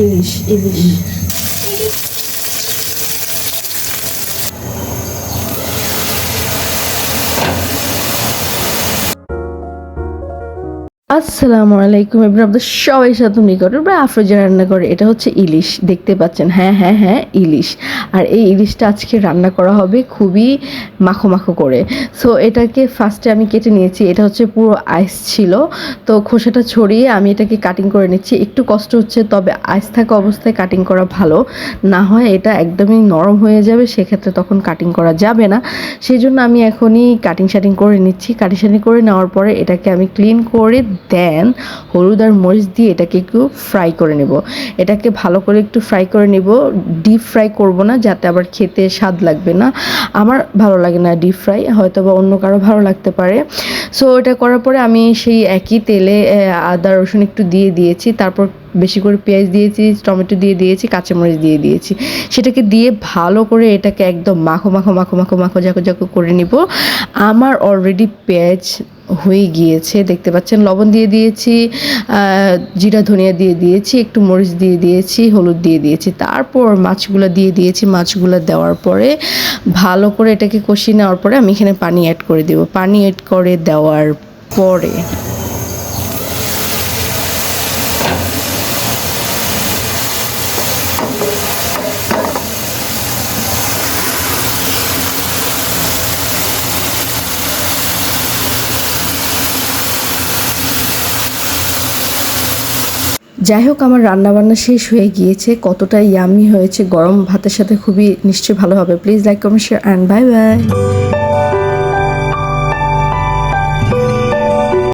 ইলিশ ইলিশ। আসসালামু আলাইকুম এবার আপনাদের সবাই সাথে নিকট বা আফরোজা রান্না করে। এটা হচ্ছে ইলিশ, দেখতে পাচ্ছেন। হ্যাঁ হ্যাঁ হ্যাঁ ইলিশ। আর এই ইলিশটা আজকে রান্না করা হবে খুবই মাখো মাখো করে। সো এটাকে ফার্স্টে আমি কেটে নিয়েছি। এটা হচ্ছে পুরো আইস ছিল। তো খোসাটা ছড়িয়ে আমি এটাকে কাটিং করে নিচ্ছি। একটু কষ্ট হচ্ছে, তবে আইস থাকা অবস্থায় কাটিং করা ভালো। না হয় এটা একদমই নরম হয়ে যাবে, সেক্ষেত্রে তখন কাটিং করা যাবে না। সেই জন্য আমি এখনই কাটিং শাটিং করে নিচ্ছি। কাটিং শাটিং করে নেওয়ার পরে এটাকে আমি ক্লিন করে দেন হলুদ আর মরিচ দিয়ে এটাকে একটু ফ্রাই করে নেব। এটাকে ভালো করে একটু ফ্রাই করে নেব। ডিপ ফ্রাই করব না, যাতে আবার খেতে স্বাদ লাগবে না। আমার ভালো লাগে না ডিপ ফ্রাই হয়তো বা অন্য কারও ভালো লাগতে পারে। সো এটা করার পরে আমি সেই একই তেলে আদা, রসুন একটু দিয়ে দিয়েছি। তারপর বেশি করে পেঁয়াজ দিয়েছি, টমেটো দিয়ে দিয়েছি, কাঁচামরিচ দিয়ে দিয়েছি। সেটাকে দিয়ে ভালো করে এটাকে একদম মাখো মাখো মাখো মাখো মাখো জাকো জাকো করে নিব। আমার অলরেডি পেঁয়াজ হয়ে গিয়েছে, দেখতে পাচ্ছেন? লবণ দিয়ে দিয়েছি জিরা, ধনিয়া দিয়ে দিয়েছি, একটু মরিচ দিয়ে দিয়েছি, হলুদ দিয়ে দিয়েছি। তারপর মাছগুলো দিয়ে দিয়েছি। মাছগুলো দেওয়ার পরে ভালো করে এটাকে কষিয়ে নেওয়ার পরে আমি এখানে পানি অ্যাড করে দেবো। পানি অ্যাড করে দেওয়ার পরে যাই হোক আমার রান্নাবান্না শেষ হয়ে গিয়েছে। কতটা ইয়ামি হয়েছে, গরম ভাতের সাথে খুবই নিশ্চয়ই ভালো হবে। Please like comment share and bye bye